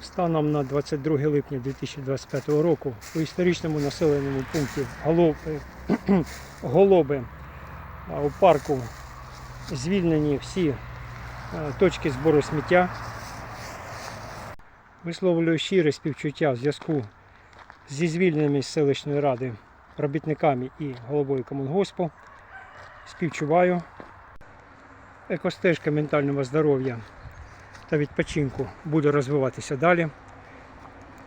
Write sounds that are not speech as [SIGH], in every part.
Станом на 22 липня 2025 року у історичному населеному пункті [CLEARS THROAT] Голоби, Голоби у парку звільнені всі е, точки збору сміття. Висловлюю щире співчуття в зв'язку зі звільненими з селищної ради робітниками і головою комунгоспу. Співчуваю. Екостежка ментального здоров'я та відпочинку буде розвиватися далі.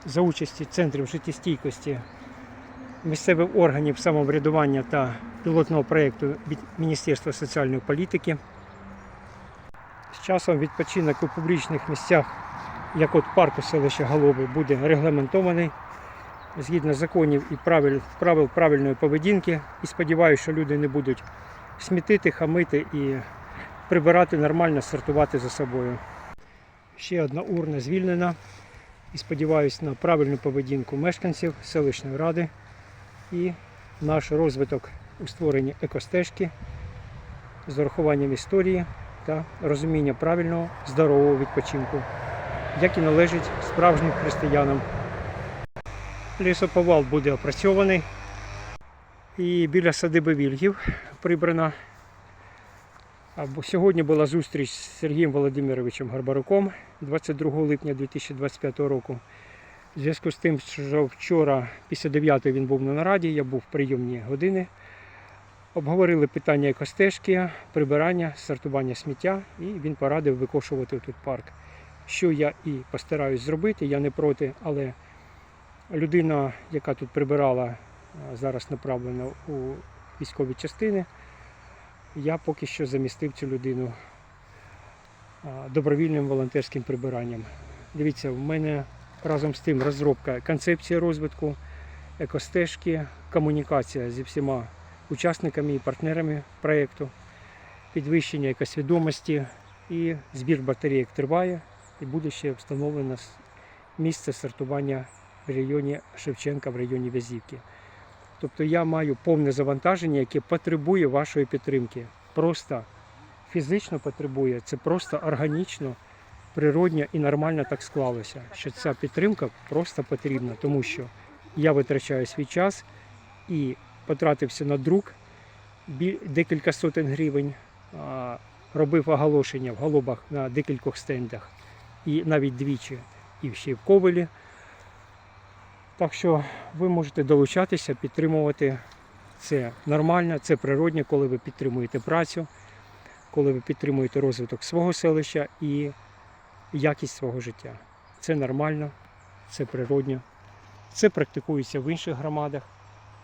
За участі центрів життєстійкості місцевих органів самоврядування та пілотного проєкту Міністерства соціальної політики. З часом відпочинок у публічних місцях, як от парку селища Голоби, буде регламентований згідно законів і правил, правил правильної поведінки. І сподіваюся, що люди не будуть смітити, хамити і прибирати нормально, сортувати за собою. Ще одна урна звільнена. І сподіваюся на правильну поведінку мешканців селищної ради і наш розвиток у створенні екостежки з урахуванням історії та розуміння правильного здорового відпочинку, як і належить справжнім християнам. Лісоповал буде опрацьований і біля садиби Вільгів прибрана. Сьогодні була зустріч з Сергієм Володимировичем Гарбаруком 22 липня 2025 року. В зв'язку з тим, що вчора після 9 він був на нараді, я був в прийомні години. Обговорили питання екостежки, прибирання, сортування сміття, і він порадив викошувати тут парк. Що я і постараюсь зробити, я не проти, але людина, яка тут прибирала, зараз направлена у військові частини. Я поки що замістив цю людину добровільним волонтерським прибиранням. Дивіться, в мене разом з тим розробка концепції розвитку, екостежки, комунікація зі всіма учасниками і партнерами проєкту, підвищення екосвідомості і збір батарейок триває і буде ще встановлено місце сортування в районі Шевченка, в районі Вязівки. Тобто я маю повне завантаження, яке потребує вашої підтримки. Просто фізично потребує, це просто органічно, природньо і нормально так склалося, що ця підтримка просто потрібна, тому що я витрачаю свій час і потратився на друк декілька сотень гривень, робив оголошення в голубах на декількох стендах і навіть двічі, і ще в Ковелі. Так що ви можете долучатися, підтримувати. Це нормально, це природне, коли ви підтримуєте працю, коли ви підтримуєте розвиток свого селища і якість свого життя. Це нормально, це природньо. Це практикується в інших громадах.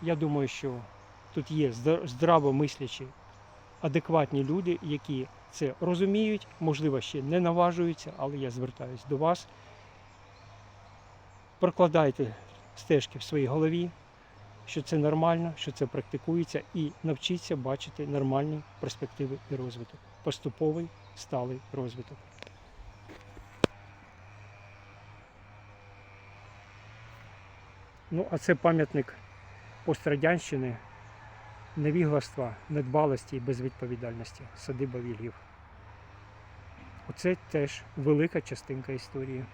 Я думаю, що тут є здра- здравомислячі, адекватні люди, які це розуміють, можливо, ще не наважуються, але я звертаюся до вас. Прокладайте стежки в своїй голові, що це нормально, що це практикується, і навчіться бачити нормальні перспективи і розвиток. Поступовий, сталий розвиток. Ну, а це пам'ятник пострадянщини, невігластва, недбалості і безвідповідальності. Садиба Вільгів. Оце теж велика частинка історії.